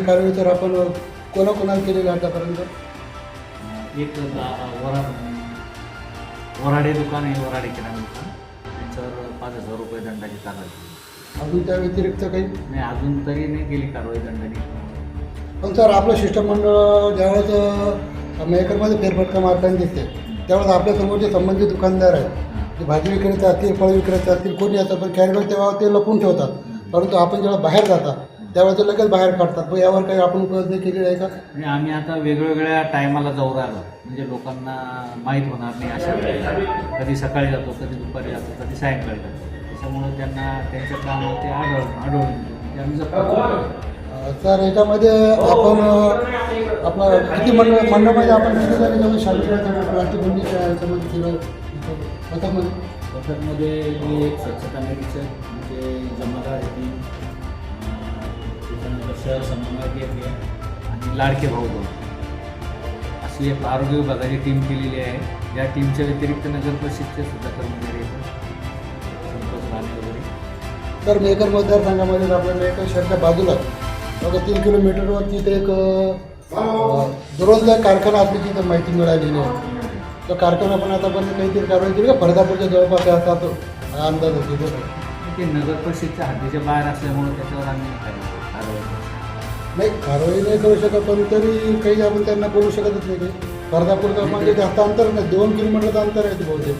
कारवाई तर आपण कोणाकोणाला केलेली आहे आतापर्यंत? एक दा- वरा वराडे दुकान आहे वराडे किराणा दुकान. त्यांच्यावर पाच हजार रुपये दंडाची कारवाई अजून त्या व्यतिरिक्त काही? नाही अजून तरी नाही केली कारवाई दंडाने पण सर आपलं शिष्टमंडळ ज्यावेळेस अ, मेकरमध्ये फेरफटका मारताना दिसते त्यावेळेस आपल्यासमोर जे संबंधित दुकानदार आहेत ते भाजी विक्रेते असतील फळ विक्रेते असतील कोणी असतं पण कॅरीबॅग तेव्हा ते लपून ठेवतात. परंतु आपण जेव्हा बाहेर जाता त्यावेळेस ते लगेच बाहेर काढतात. मग यावर काही आपण उपाययोजना केलेली आहे का? म्हणजे आम्ही आता वेगवेगळ्या टायमाला जाऊ राहिलो म्हणजे लोकांना माहीत होणार नाही अशा वेळेला. कधी सकाळी जातो कधी दुपारी जातो कधी सायंकाळी जातो. त्याच्यामुळे त्यांना त्यांच्या कामावर ते आढळून आढळून. म्हणजे आम्ही जपतो. सर याच्यामध्ये आपण आपलं किती मंडळ मंडळामध्ये आपण किती जण बंदीच्या याच्यामध्ये केलं पथकमध्ये? पथकमध्ये मी एक स्वच्छता म्हणजे त्याच्यानंतर शहर समन्वयक एक आहे. आणि लाडके भाऊ दोन अशी एक आरोग्य विभागाची टीम केलेली आहे. या टीमच्या व्यतिरिक्त नगर परिषदचे सुद्धा कर्मचारी संतोष राणे वगैरे. तर मेकर मतदारसंघामध्ये आपल्या मेकर शहराच्या बाजूला. बघा तीन किलोमीटरवर तिथे एक दुरोंदा कारखाना असल्याची तर माहिती मिळालेली आहे. तो कारखाना पण आतापर्यंत काहीतरी कारवाई केली का? फरदापूरच्या जवळपास आहे असा तो. अंदाज होतो तो. नगर परिषदच्या हद्दीच्या बाहेर असल्यामुळे त्याच्यावर आम्ही कारवाई करू. नाही कारवाई नाही करू शकत पण तरी काही आपण त्यांना बोलू शकतच नाही काही. फरदापूरचं म्हणजे जास्त अंतर नाही दोन किलोमीटरचं अंतर आहे ते बहुतेक.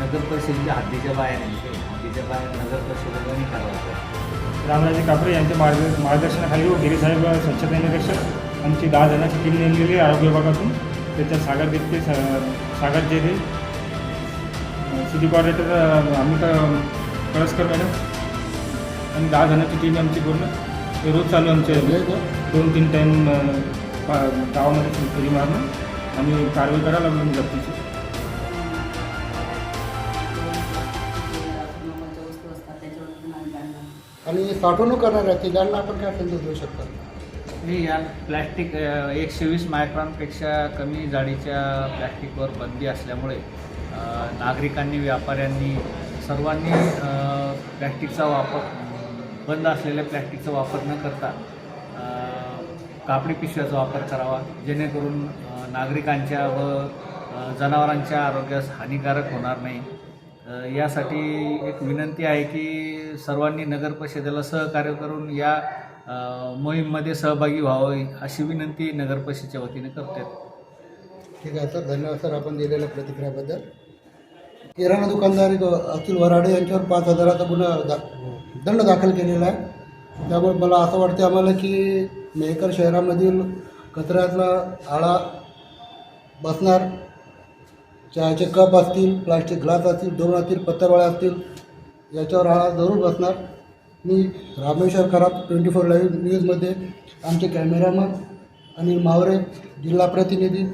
नगर परिषदेच्या हद्दीच्या बाहेर आहे ते. हद्दीच्या बाहेर नगर परिषदेने कारवाई करू. रामराजे कापरे यांच्या मार्ग मार्गदर्शनाखाली व गिरीसाहेब स्वच्छता निरीक्षक आमची दहा जणांची टीम नेमलेली आहे आरोग्य विभागातून. त्याच्यात सागर देशते सा- सागर जेरे सिटी कॉर्डिनेटर आम्ही कळसकर मॅडम. आणि दहा जणांची टीम आमची पूर्ण. हे रोज चालू आमचे दोन तीन टाईम गावामध्ये फेरी मारणं आणि कारवाई करायला लागलो जप्तीची आणि साठवणूक करणार आहे ते त्यांना आपण काय संदेश देऊ शकतो? मी या प्लॅस्टिक एकशे वीस मायक्रॉनपेक्षा कमी जाडीच्या प्लॅस्टिकवर बंदी असल्यामुळे नागरिकांनी व्यापाऱ्यांनी सर्वांनी प्लॅस्टिकचा वापर बंद असलेल्या प्लॅस्टिकचा वापर न करता कापडी पिशव्याचा वापर करावा जेणेकरून नागरिकांच्या व जनावरांच्या आरोग्यास हानिकारक होणार नाही. यासाठी एक विनंती आहे की सर्वांनी नगर परिषदेला सहकार्य करून या मोहीममध्ये सहभागी व्हावे अशी विनंती नगर परिषदेच्या वतीने करते ठीक आहे सर. धन्यवाद सर आपण दिलेल्या प्रतिक्रियाबद्दल. किराणा दुकानदार अतुल वराडे यांच्यावर पाच हजाराचा गुन्हा दा दंड दाखल केलेला आहे. त्यामुळे मला असं वाटते आम्हाला की मेहकर शहरामधील कचऱ्यातला आळा बसणार. चहाचे कप असतील प्लास्टिक ग्लास असतील दोन असतील पत्तरवाळे असतील याच्यावर आळा जरूर बसणार. मी रामेश्वर खराब ट्वेंटी फोर लाईव्ह न्यूजमध्ये आमचे कॅमेरामन अनिल मावरे जिल्हा प्रतिनिधी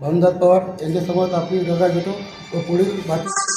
भानुदास पवार यांच्यासमोर आपली रजा घेतो. व पुढील बातमी